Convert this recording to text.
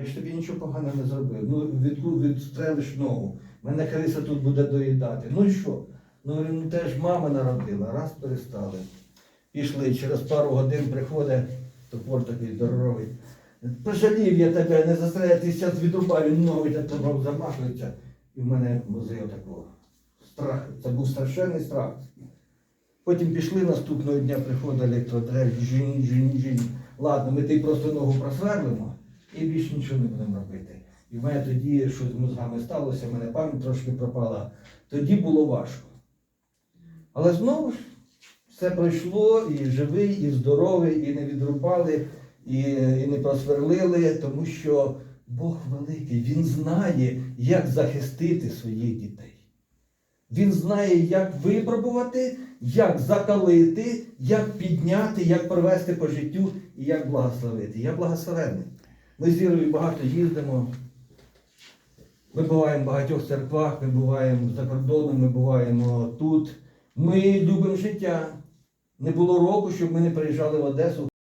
Я ж тобі нічого поганого не зробив. Ну, від, відстрелиш ногу. Мене Хариса тут буде доїдати. Ну і що? Ну, ну теж мама народила, раз перестали. Пішли, через пару годин приходить топор такий здоровий. Пожалів я тебе, не застряти, ти зараз відрубав, він ногою так топором замахується. І в мене возив такого страх. Це був страшенний страх. Потім пішли наступного дня, приходить електродрель, жінь, жінь, жінь. Ладно, ми ти просто ногу просверлимо і більше нічого не будемо робити. І в мене тоді щось з мозгами сталося, в мене пам'ять трошки пропала. Тоді було важко. Але знову ж все пройшло, і живий, і здоровий, і не відрубали, і, і не просверлили, тому що Бог великий, Він знає, як захистити своїх дітей. Він знає, як випробувати, як закалити, як підняти, як провести по життю і як благословити. Я благословенний. Ми з Ірою багато їздимо. Ми буваємо в багатьох церквах, ми буваємо за кордоном, ми буваємо тут. Ми любимо життя. Не було року, щоб ми не приїжджали в Одесу.